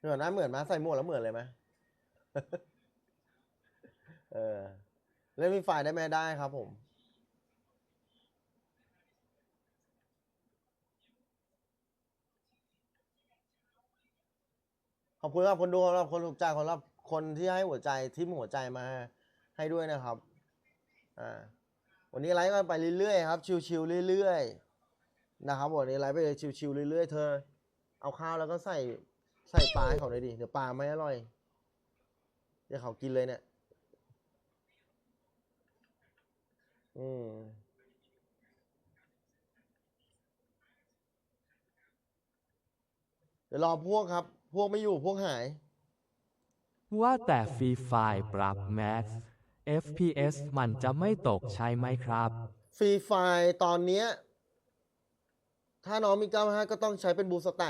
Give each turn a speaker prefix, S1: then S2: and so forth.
S1: เหมือนนะเหมือนไหมใส่หมวกแล้วเหมือนเลยไหมเออเล่นมีไฟได้ไหมได้ครับผมขอบคุณครับคนดูสำหรับคนถูกใจสำหรับคนที่ให้หัวใจทิมหัวใจมาให้ด้วยนะครับ อ่า วันนี้ไลฟ์กันไปเรื่อยๆครับ ชิวๆเรื่อยๆนะครับวันนี้ไลฟ์ไปเลยชิวๆเรื่อยๆเธอ เอาข้าวแล้วก็ใส่ ใส่ปลาให้เขาเลยดิ เดี๋ยวปลาไม่อร่อย เดี๋ยวเขากินเลยเนี่ย อืมเดี๋ยวรอพวกครับ พวกไม่อยู่พวกหาย
S2: ว่าแต่ฟรีไฟล์ปรับแม็ก FPS มันจะไม่ตกใช่ไหมครับ
S1: ฟรีไฟล์ตอนเนี้ย ถ้าน้องมี 95 ก็ต้องใช้เป็นบูสแต็ก